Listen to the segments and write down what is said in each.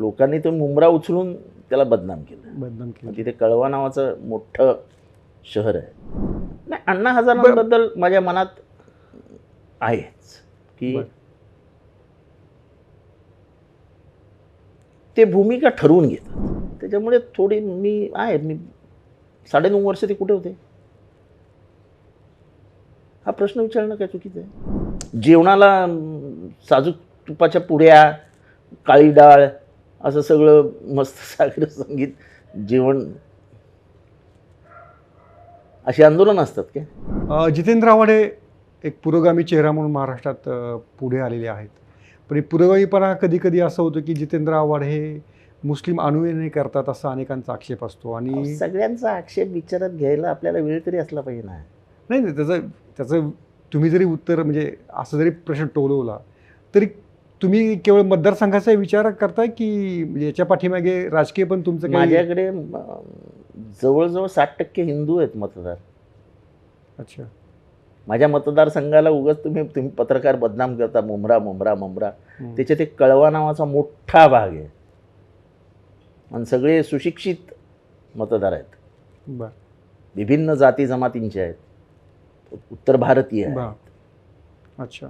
लोकांनी तो मुंब्रा उचलून त्याला बदनाम केलं. बदनाम केलं. तिथे कळवा नावाचं मोठं शहर आहे. नाही अण्णा हजारांबद्दल माझ्या मनात आहेच की. ते भूमिका ठरवून घेतात. त्याच्यामुळे थोडी मी आहे मी साडेनऊ वर्ष ते कुठे होते? हा प्रश्न विचारणं काय चुकीचं आहे? जेवणाला साजूक तुपाच्या पुड्या काळी डाळ असं सगळं मस्त सागर संगीत जेवण. अशी आंदोलन असतात काय? अ, जितेंद्र आव्हाड एक पुरोगामी चेहरा म्हणून महाराष्ट्रात पुढे आलेले आहेत. पण हे पुरोगामीपणा कधी कधी असं होतं की जितेंद्र आव्हाड हे मुस्लिम अनुयायी करतात असा अनेकांचा आक्षेप असतो आणि सगळ्यांचा आक्षेप विचारात घ्यायला आपल्याला वेळ तरी असला पाहिजे ना. नाही नाही त्याचं त्याचं तुम्ही जरी उत्तर म्हणजे असं जरी प्रश्न टोलवला तरी तुम्ही केवळ मतदारसंघाचा विचार करताय की याच्या पाठीमागे राजकीय पण तुमचं काही माझ्याकडे अं, जवळजवळ साठ टक्के हिंदू आहेत मतदार. अच्छा. माझ्या मतदारसंघाला उगाच तुम्ही तुम्ही पत्रकार बदनाम करता मुंबरा मुंबरा मुंबरा. हम्म. त्याच्यात एक कळवा नावाचा मोठा भाग आहे. आणि सगळे सुशिक्षित मतदार आहेत. बर. विभिन्न जाती जमातींचे आहेत. उत्तर भारतीय आहेत. बर. अच्छा.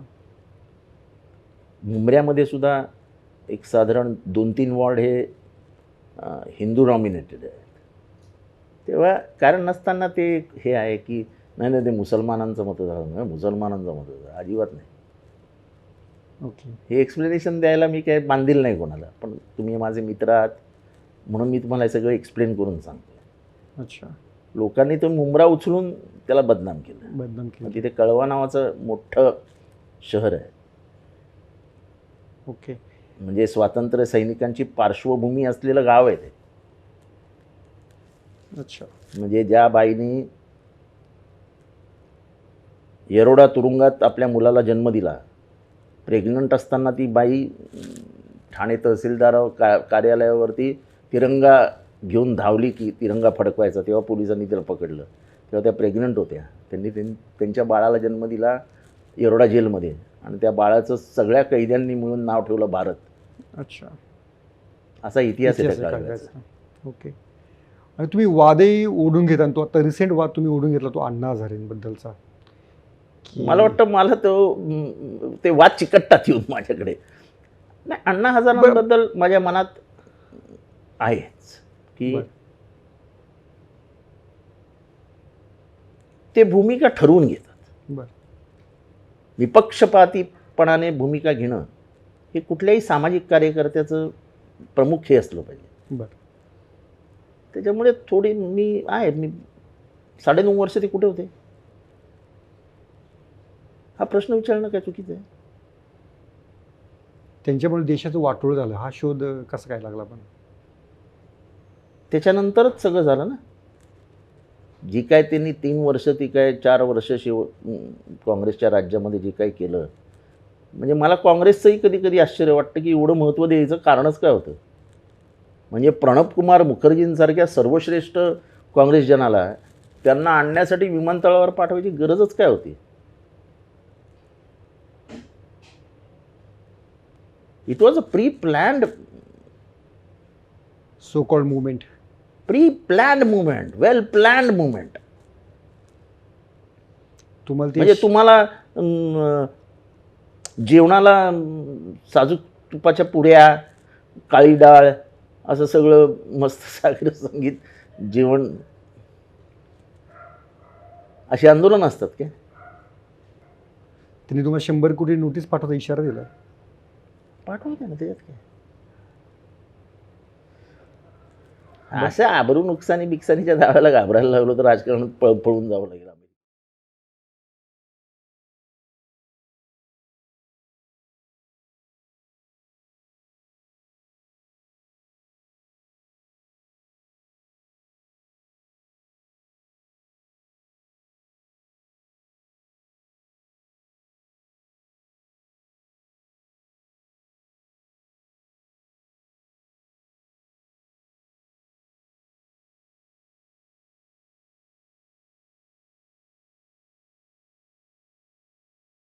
मुंबऱ्यामध्ये सुद्धा एक साधारण दोन तीन वॉर्ड हे हिंदू नॉमिनेटेड आहेत. तेव्हा कारण नसताना ते हे आहे की नाही नाही ते मुसलमानांचं मतदार नाही मुसलमानांचं मतदार अजिबात नाही. ओके. हे एक्सप्लेनेशन द्यायला मी काय बांधील नाही कोणाला पण तुम्ही माझे मित्र आहात म्हणून मी तुम्हाला हे सगळं एक्सप्लेन करून सांगतो अच्छा. लोकांनी तो मुंब्रा उचलून त्याला बदनाम केलं. बदनाम केलं. तिथे कळवा नावाचं मोठं शहर आहे. ओके. म्हणजे स्वातंत्र्य सैनिकांची पार्श्वभूमी असलेलं गाव आहे ते. अच्छा. म्हणजे ज्या बाईनी येरोडा तुरुंगात आपल्या मुलाला जन्म दिला प्रेग्नंट असताना ती बाई ठाणे तहसीलदार का कार्यालयावरती तिरंगा घेऊन धावली की तिरंगा फडकवायचा तेव्हा पोलिसांनी तिला पकडलं. तेव्हा त्या प्रेग्नंट होत्या. त्यांनी त्यां- त्यांच्या बाळाला जन्म दिला येरोडा जेलमध्ये. आणि त्या बाळाचं सगळ्या कैद्यांनी मिळून नाव ठेवलं भारत. अच्छा. असा इतिहास आहे. ओके. आणि तुम्ही वादही ओढून घेता आणि तो आता रिसेंट वाद तुम्ही ओढून घेतला तो अण्णा हजारेंबद्दलचा. मला वाटतं मला तो ते वाद चिकटतात येऊन माझ्याकडे. नाही अण्णा हजारांबद्दल माझ्या मनात आहेच की. ते भूमिका ठरवून घेतात. बरं. विपक्षपातीपणाने भूमिका घेणं हे कुठल्याही सामाजिक कार्यकर्त्याचं प्रमुख हे असलं पाहिजे. बरं. त्याच्यामुळे थोडी मी आहे मी साडेनऊ वर्ष ते कुठे होते? हा प्रश्न विचारणं काय चुकीचं आहे? त्यांच्यामुळे देशाचं वाटोळ झालं. हा शोध कसा काय लागला पण? त्याच्यानंतरच सगळं झालं ना? जी काय त्यांनी तीन वर्ष ती काय चार वर्ष शिव काँग्रेसच्या राज्यामध्ये जे काय केलं म्हणजे मला काँग्रेसचंही कधी कधी आश्चर्य वाटतं की एवढं महत्त्व द्यायचं कारणच काय होतं? म्हणजे प्रणबकुमार मुखर्जींसारख्या सर्वश्रेष्ठ काँग्रेसजनाला त्यांना आणण्यासाठी विमानतळावर पाठवायची गरजच काय होती? It was a pre planned so called movement pre planned movement well planned movement तुम्हाला म्हणजे तुम्हाला जेवणाला साजूक तुपाच्या पुड्या काळी डाळ असं सगळं मस्त सागर संगीत जेवण. अशी आंदोलन असतात काय? त्यांनी तुम्हाला शंभर कोटी नोटीस पाठवता इशारा दिला. पाठवते ना त्याच्यात काय असं आबरू नुकसानी बिकसानीच्या दाव्याला घाबरायला लागलो तर राजकारणात पळ पळून जावं लागेल